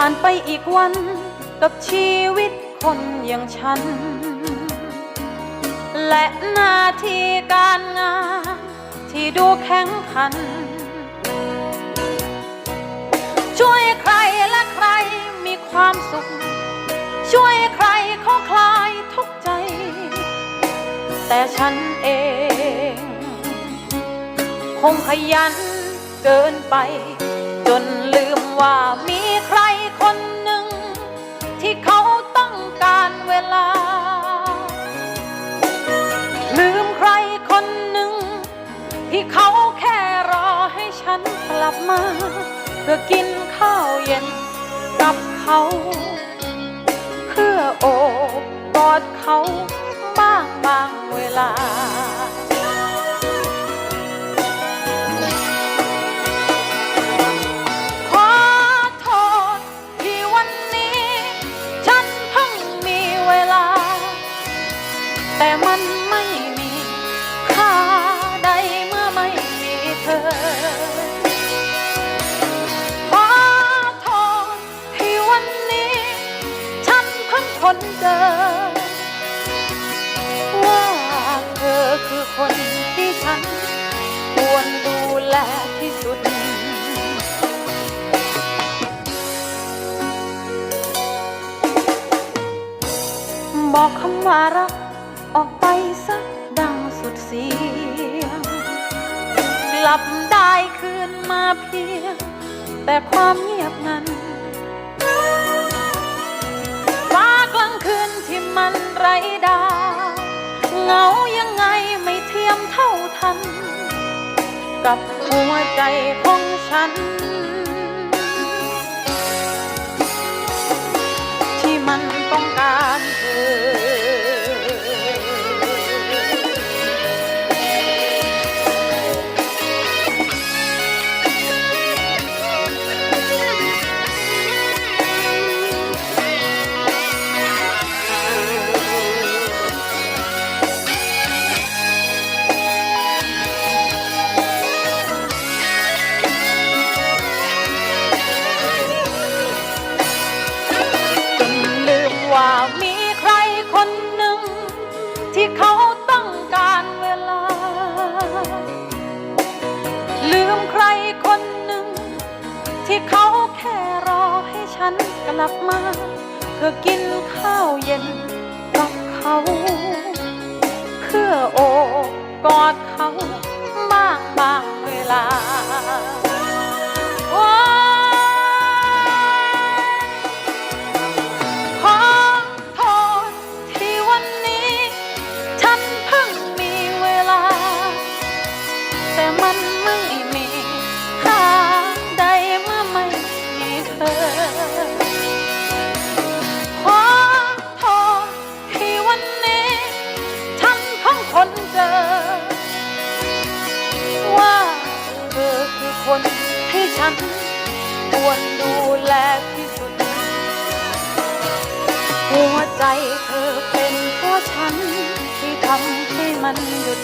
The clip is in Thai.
ผ่านไปอีกวันกับชีวิตคนอย่างฉัน และหน้าที่การงาน ที่ดูแข็งขัน ช่วยใครและใครมีความสุข ช่วยใครเขาคลายทุกข์ใจ แต่ฉันเอง คงขยันเกินไป จนลืมว่ามี ลับมา เพื่อกินข้าวเย็นกับเขา เพื่อโอบกอดเขาบ้างบางเวลา เพิ่งทนเจอว่าเธอคือคนที่ฉันควรดูแลที่สุด บอกคำว่ารักออกไปสักดังสุดเสียง กลับได้คืนมาเพียง แต่ความเงียบงัน กับหัวใจของฉัน เขาแค่รอให้ฉันกลับมา เพื่อกินข้าวเย็นกับเขาเพื่อโอบกอดเขาบ้างบางเวลา คนที่ฉันควรดูแลที่สุด หัวใจเธอเป็นเพราะฉันที่ทำให้มันหยุด